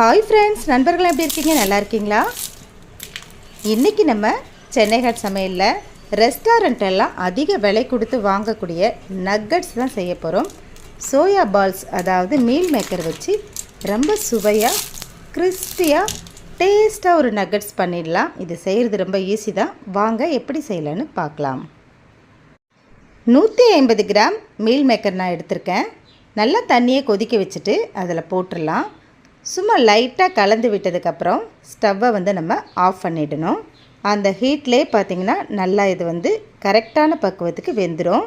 Hi friends நண்பர்கள் எப்படி இருக்கீங்க? நல்லா இருக்கீங்களா? இன்றைக்கி நம்ம சென்னை ஹாட் சமையலில் ரெஸ்டாரண்ட்டெல்லாம் அதிக விலை கொடுத்து வாங்கக்கூடிய நக்கட்ஸ் தான் செய்ய போகிறோம் சோயா பால்ஸ் அதாவது மீல் மேக்கர் வச்சு ரொம்ப சுவையாக கிறிஸ்பியாக டேஸ்ட்டாக ஒரு நக்கட்ஸ் பண்ணிடலாம். இது செய்கிறது ரொம்ப ஈஸி தான். வாங்க எப்படி செய்யலான்னு பார்க்கலாம். நூற்றி ஐம்பது கிராம் மீல் மேக்கர் நான் எடுத்திருக்கேன். நல்லா தண்ணியை கொதிக்க வச்சுட்டு அதில் போட்டுடலாம். சும்மா லைட்டாக கலந்து விட்டதுக்கப்புறம் ஸ்டவ்வை வந்து நம்ம ஆஃப் பண்ணிடணும். அந்த ஹீட்லேயே பார்த்திங்கன்னா நல்லா இது வந்து கரெக்டான பக்குவத்துக்கு வெந்துடும்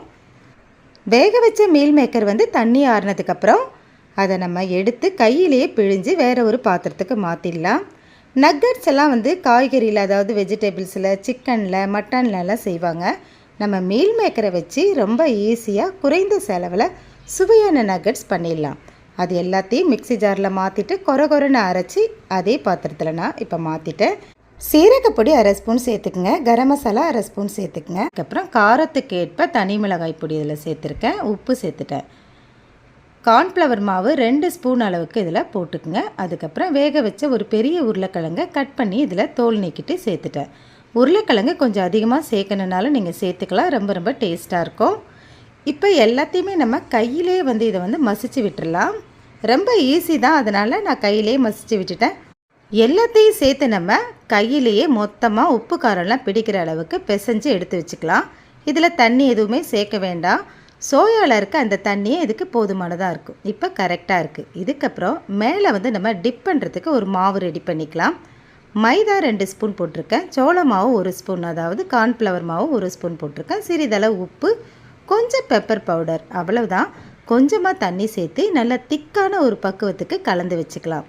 வேக வச்ச மீல் மேக்கர் வந்து தண்ணி ஆறுனதுக்கப்புறம் அதை நம்ம எடுத்து கையிலேயே பிழிஞ்சு வேறு ஒரு பாத்திரத்துக்கு மாற்றிடலாம் நக்கட்ஸ் எல்லாம் வந்து காய்கறியில் அதாவது வெஜிடபிள்ஸில் சிக்கனில் மட்டன்லலாம் செய்வாங்க. நம்ம மீல் மேக்கரை வச்சு ரொம்ப ஈஸியாக குறைந்த செலவில் சுவையான நக்கட்ஸ் பண்ணிடலாம். அது எல்லாத்தையும் மிக்சி ஜாரில் மாற்றிட்டு கொர கொரன்னு அரைச்சி அதே பாத்திரத்தில் நான் இப்போ மாற்றிட்டேன் சீரகப்பொடி அரை ஸ்பூன் சேர்த்துக்குங்க. கரம் மசாலா அரை ஸ்பூன் சேர்த்துக்குங்க. அதுக்கப்புறம் காரத்துக்கு ஏற்ப தனி மிளகாய் பொடி இதில் சேர்த்துருக்கேன். உப்பு சேர்த்துட்டேன். கார்ன்ஃப்ளவர் மாவு ரெண்டு ஸ்பூன் அளவுக்கு இதில் போட்டுக்குங்க. அதுக்கப்புறம் வேக வச்ச ஒரு பெரிய உருளைக்கிழங்கை கட் பண்ணி இதில் தோல் நீக்கிட்டு சேர்த்துட்டேன். உருளைக்கிழங்கு கொஞ்சம் அதிகமாக சேர்க்கணுனாலும் நீங்கள் சேர்த்துக்கலாம். ரொம்ப ரொம்ப டேஸ்ட்டாக இருக்கும். இப்போ எல்லாத்தையுமே நம்ம கையிலே வந்து இதை வந்து மசிச்சு விட்டுடலாம் ரொம்ப ஈஸி தான். அதனால் நான் கையிலே மசிச்சு விட்டுட்டேன். எல்லாத்தையும் சேர்த்து நம்ம கையிலேயே மொத்தமாக உப்பு காரம்லாம் பிடிக்கிற அளவுக்கு பிசைஞ்சு எடுத்து வச்சுக்கலாம். இதில் தண்ணி எதுவுமே சேர்க்க வேண்டாம். சோயாவில் இருக்க அந்த தண்ணியே இதுக்கு போதுமானதாக இருக்கும். இப்போ கரெக்டாக இருக்குது இதுக்கப்புறம் மேலே வந்து நம்ம டிப் பண்ணுறதுக்கு ஒரு மாவு ரெடி பண்ணிக்கலாம். மைதா ரெண்டு ஸ்பூன் போட்டிருக்கேன். சோள மாவு ஒரு ஸ்பூன் அதாவது கார்ன்ஃப்ளவர் மாவு ஒரு ஸ்பூன் போட்டிருக்கேன். சிறிதளவு உப்பு கொஞ்சம் பெப்பர் பவுடர் அவ்வளவுதான். கொஞ்சமாக தண்ணி சேர்த்து நல்லா திக்கான ஒரு பக்குவத்துக்கு கலந்து வச்சுக்கலாம்.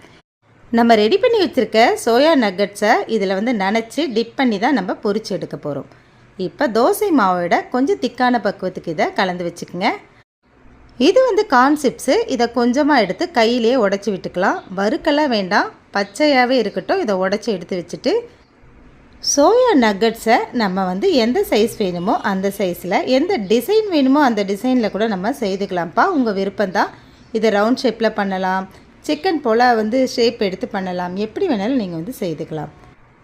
நம்ம ரெடி பண்ணி வச்சுருக்க சோயா நக்கட்ஸை இதில் வந்து நனைச்சி டிப் பண்ணி தான் நம்ம பொறிச்சு எடுக்க போகிறோம் இப்போ தோசை மாவோட கொஞ்சம் திக்கான பக்குவத்துக்கு இதை கலந்து வச்சுக்கோங்க. இது வந்து கான்செப்ட்ஸு இதை கொஞ்சமாக எடுத்து கையிலேயே உடச்சி விட்டுக்கலாம். வறுக்கெல்லாம் வேண்டாம். பச்சையாகவே இருக்கட்டும் இதை உடச்சி எடுத்து வச்சுட்டு சோயா நக்கட்ஸை நம்ம வந்து எந்த சைஸ் வேணுமோ அந்த சைஸில் எந்த டிசைன் வேணுமோ அந்த டிசைனில் கூட நம்ம செய்துக்கலாம்ப்பா. உங்கள் விருப்பந்தான் இதை ரவுண்ட் ஷேப்பில் பண்ணலாம். சிக்கன் போல் வந்து ஷேப் எடுத்து பண்ணலாம். எப்படி வேணாலும் நீங்கள் வந்து செய்துக்கலாம்.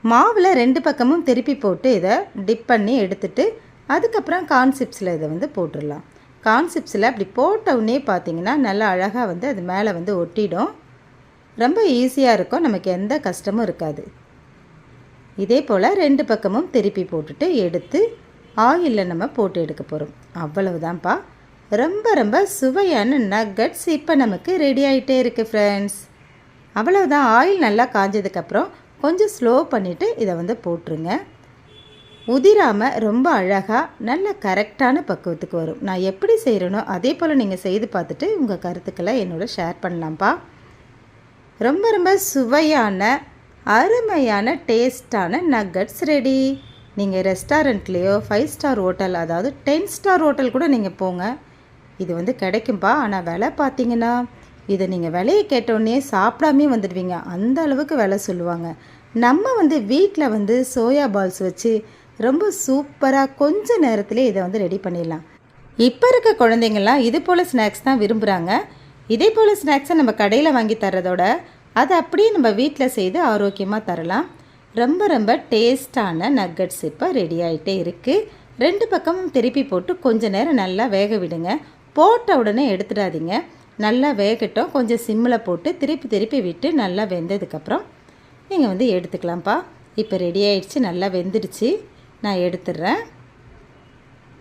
மாவில் ரெண்டு பக்கமும் திருப்பி போட்டு இதை டிப் பண்ணி எடுத்துட்டு அதுக்கப்புறம் கான்சிப்ஸில் இதை வந்து போட்டுடலாம். கான்சிப்ஸில் அப்படி போட்ட உடனே பார்த்தீங்கன்னா நல்லா அழகாக வந்து அது மேலே வந்து ஒட்டிடும். ரொம்ப ஈஸியாக இருக்கும். நமக்கு எந்த கஷ்டமும் இருக்காது. இதே போல் ரெண்டு பக்கமும் திருப்பி போட்டுட்டு எடுத்து ஆயிலில் நம்ம போட்டு எடுக்க போகிறோம் அவ்வளவுதான்ப்பா. ரொம்ப ரொம்ப சுவையான நக்கட்ஸ் இப்போ நமக்கு ரெடி ஆகிட்டே இருக்குது ஃப்ரெண்ட்ஸ் அவ்வளவுதான். ஆயில் நல்லா காஞ்சதுக்கப்புறம் கொஞ்சம் ஸ்லோ பண்ணிவிட்டு இதை வந்து போட்டுருங்க. உதிராமல் ரொம்ப அழகாக நல்ல கரெக்டான பக்குவத்துக்கு வரும். நான் எப்படி செய்கிறேனோ அதே போல் நீங்கள் செய்து பார்த்துட்டு உங்கள் கருத்துக்களை என்னோட ஷேர் பண்ணலாம்ப்பா. ரொம்ப ரொம்ப சுவையான அருமையான டேஸ்டான நக்கட்ஸ் ரெடி நீங்கள் ரெஸ்டாரண்ட்லேயோ ஃபைவ் ஸ்டார் ஹோட்டல் அதாவது டென் ஸ்டார் ஹோட்டல் கூட நீங்கள் போங்க. இது வந்து கிடைக்கும்பா ஆனால் விலை பார்த்தீங்கன்னா இதை நீங்கள் விலையை கேட்டோடனே சாப்பிடாமே வந்துடுவீங்க. அந்த அளவுக்கு விலை சொல்லுவாங்க. நம்ம வந்து வீட்டில் வந்து சோயா பால்ஸ் வச்சு ரொம்ப சூப்பராக கொஞ்ச நேரத்திலே இதை வந்து ரெடி பண்ணிடலாம். இப்போ இருக்க குழந்தைங்கள்லாம் இது போல் ஸ்நாக்ஸ் தான் விரும்புகிறாங்க இதே போல் ஸ்நாக்ஸை நம்ம கடையில் வாங்கி தர்றதோட அதை அப்படியே நம்ம வீட்டில் செய்து ஆரோக்கியமாக தரலாம். ரொம்ப ரொம்ப டேஸ்டான நக்கட்ஸ் இப்போ ரெடி ஆகிட்டே இருக்குது ரெண்டு பக்கமும் திருப்பி போட்டு கொஞ்ச நேரம் நல்லா வேக விடுங்க. போட்ட உடனே எடுத்துடாதீங்க. நல்லா வேகட்டும். கொஞ்சம் சிம்மில் போட்டு திருப்பி திருப்பி விட்டு நல்லா வெந்ததுக்கப்புறம் நீங்கள் வந்து எடுத்துக்கலாம்ப்பா. இப்போ ரெடி ஆயிடுச்சு நல்லா வெந்துடுச்சு. நான் எடுத்துடுறேன்.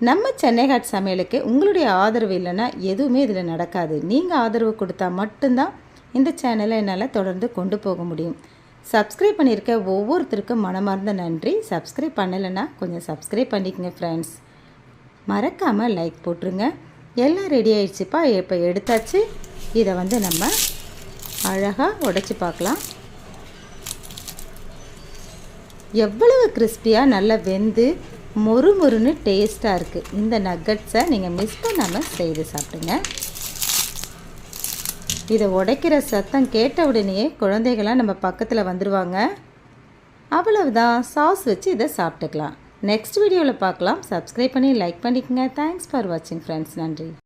நம்ம சென்னைகாட் சமையலுக்கு உங்களுடைய ஆதரவு இல்லைன்னா எதுவுமே இதில் நடக்காது. நீங்கள் ஆதரவு கொடுத்தா மட்டும்தான் இந்த சேனலை என்னால் தொடர்ந்து கொண்டு போக முடியும். சப்ஸ்கிரைப் பண்ணியிருக்க ஒவ்வொருத்தருக்கும் மனமார்ந்த நன்றி. சப்ஸ்கிரைப் பண்ணலைன்னா கொஞ்சம் சப்ஸ்கிரைப் பண்ணிக்கங்க ஃப்ரெண்ட்ஸ் மறக்காமல் லைக் போட்டுருங்க. எல்லாம் ரெடி ஆயிடுச்சுப்பா. இப்போ எடுத்தாச்சு. இதை வந்து நம்ம அழகாக உடச்சி பார்க்கலாம். எவ்வளவு கிறிஸ்பியாக நல்லா வெந்து மொறு மொறுன்னு டேஸ்ட்டாக இருக்குது இந்த நக்கட்ஸை நீங்கள் மிஸ் பண்ணாமல் செய்து சாப்பிடுங்க. இதை உடைக்கிற சத்தம் கேட்ட உடனேயே குழந்தைகள்லாம் நம்ம பக்கத்தில் வந்துடுவாங்க அவ்வளவுதான். சாஸ் வச்சு இதை சாப்பிட்டுக்கலாம். நெக்ஸ்ட் வீடியோவில் பார்க்கலாம். சப்ஸ்கிரைப் பண்ணி லைக் பண்ணிக்கோங்க. தேங்க்ஸ் ஃபார் வாட்சிங் ஃப்ரெண்ட்ஸ் நன்றி.